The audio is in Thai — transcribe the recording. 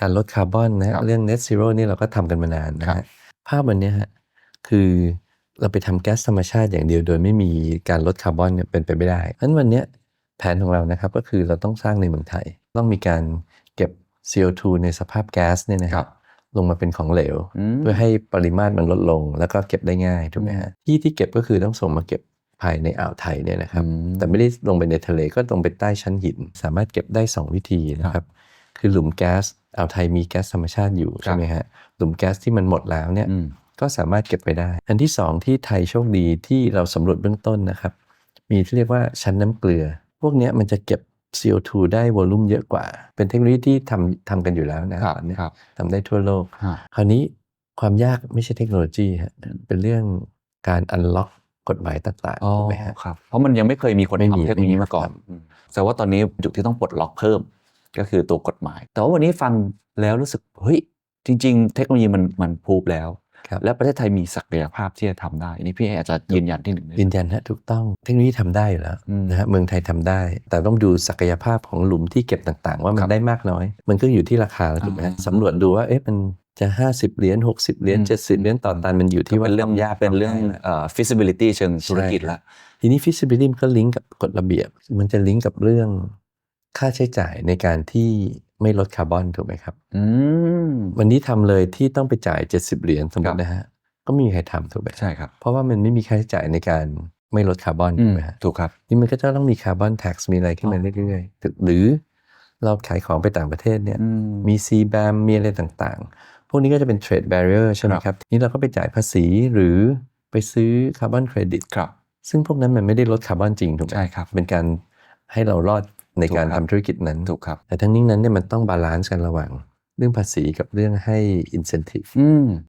การลดคาร์บอนนะครับเรื่อง net zero นี่เราก็ทำกันมานานนะครัฮะบภาพวันเนี้ยฮะคือเราไปทำแก๊สธรรมชาติอย่างเดียว โดยไม่มีการลดคาร์บอนเนี่ยเป็นไปไม่ได้เพราะฉะนั้นวันเนี้ยแผนของเรานะครับก็คือเราต้องสร้างในเมืองไทย ต้องมีการเก็บ CO2 ในสภาพแก๊สเนี่ยนะคครัรับบลงมาเป็นของเหลวอืมเพื่อให้ปริมาตรมันลดลง แล้วก็เก็บได้ง่ายถูกไหมฮะที่ที่เก็บก็คือต้องส่งมาเก็บภายในอ่าวไทยเนี่ยนะครับอืมแต่ไม่ได้ลงไปในทะเลก็ลงไปใต้ชั้นหิน สามารถเก็บได้ 2 วิธีนะครับ คือหลุมแก๊ส อ่าวไทยมีแก๊สธรรมชาติอยู่ใช่ไหมฮะหลุมแก๊สที่มันหมดแล้วเนี่ยอืมก็สามารถเก็บไปได้ อันที่สองที่ไทยโชคดีที่เราสำรวจเบื้องต้นนะครับ มีที่เรียกว่าชั้นน้ำเกลือ พวกเนี้ยมันจะเก็บ CO2 ได้วอลลุ่มเยอะกว่า เป็นเทคโนโลยีที่ทำทำกันอยู่แล้วนะครับตอนเนี้ยครับทำได้ทั่วโลกฮะคราวนี้ความยากไม่ใช่เทคโนโลยีฮะเป็นเรื่องการอันล็อกกฎหมายต่างอ๋อๆถูกไหมฮะครับเพราะมันยังไม่เคยมีคนไม่มีทำเทคโนโลยีมาก่อนไม่มีอืมแต่ว่าตอนนี้จุดที่ต้องปลดล็อกเพิ่ม ก็คือตัวกฎหมาย แต่ว่าวันนี้ฟังแล้วรู้สึกเฮ้ยจริง ๆ เทคโนโลยีมันมันพูบแล้วครับและประเทศไทยมีศักยภาพที่จะทำได้อันนี้พี่เออาจจะยืนยันที่หนึ่งได้ไหมยืนยันฮะถูกต้องเทคโนโลยีทำได้อยู่แล้วอืมนะฮะเมืองไทยทำได้ แต่ต้องดูศักยภาพของหลุมที่เก็บต่างๆ ว่ามัครันบได้มากน้อย มันก็อยู่ที่ราคาถูกไหมฮะอ่าสำรวจดูว่าเอ๊ะมันจะ 50 เหรียญ60 เหรียญอืม70 เหรียญต่อตันมันอยู่ที่ว่าเป็นเรื่องทำยากเป็นเรื่องทำง่ายเอ่อ feasibility เชิงธุรกิจใช่ละทีนี้ feasibility มันก็ลิงก์กับกฎระเบียบ มันจะลิงก์กับเรื่อง ค่าใช้จ่ายในการที่ไม่ลดคาร์บอนถูกไหมครับ อืม วันนี้ทำเลยที่ต้องไปจ่าย 70 เหรียญสมมครัติบนะฮะ ก็ไม่มีใครทำถูกไหมใช่ครับ เพราะว่ามันไม่มีค่าใช้จ่ายในการไม่ลดคาร์บอนอืถูมกไหมฮะ ถูกครับ นี่มันก็จะต้องมีคาร์บอนแท็กซ์มีอะไรขึ้นมาอ๋อเรื่อยๆ หรือเราขายของไปต่างประเทศเนี่ยอืมมี c b a m มีอะไรต่างๆ พวกนี้ก็จะเป็น trade barrier ใช่ไหมครับครับนี่เราก็ไปจ่ายภาษีหรือไปซื้อคาร์บอนเครดิตครับ ซึ่งพวกนั้นมันไม่ได้ลดคาร์บอนจริงถูกไหมใช่ครับ เป็นการให้เรารอด ในการถูกครับทำธุรกิจนั้นถูกครับ แต่ทั้งนี้นั้นเนี่ยมันต้องบาลานซ์กันระหว่าง เรื่องภาษีกับเรื่องให้ incentive อืม